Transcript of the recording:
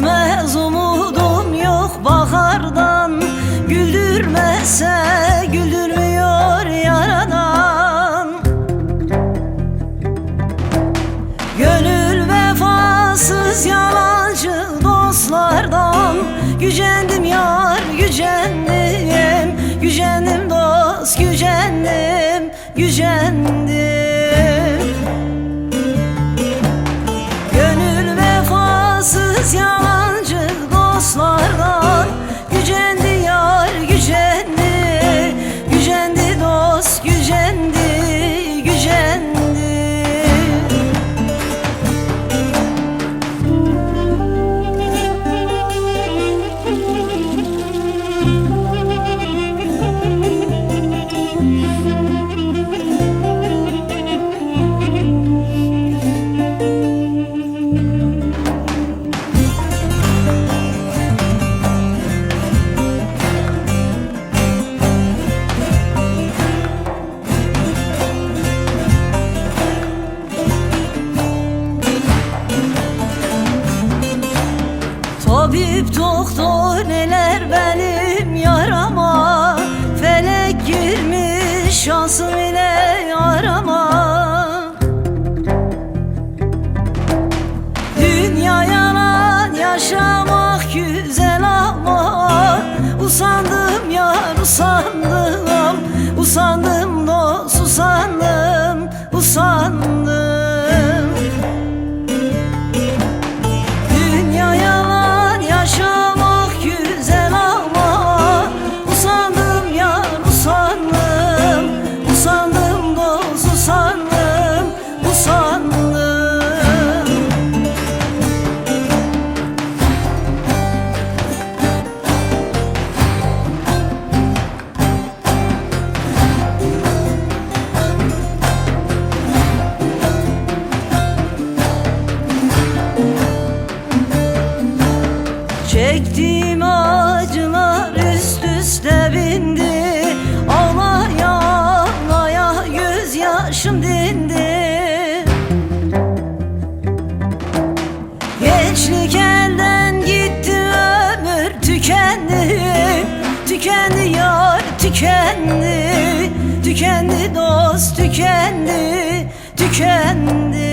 Bitmez umudum yok bahardan. Güldürmese güldürmüyor yaradan. Gönül vefasız yalancı dostlardan. Gücendim yar gücendim. Gücendim dost gücendim Gücendim. Tabip doktor neler benim yarama? Felek girmiş şansım ile yarama. Dünya yalan yaşamak güzel ama Usandım yar usandım Çektiğim acılar üst üste bindi. Ağlaya ağlaya gözyaşım dindi. Gençlik elden gitti ömür tükendi. Tükendi yar tükendi. Tükendi dost tükendi Tükendi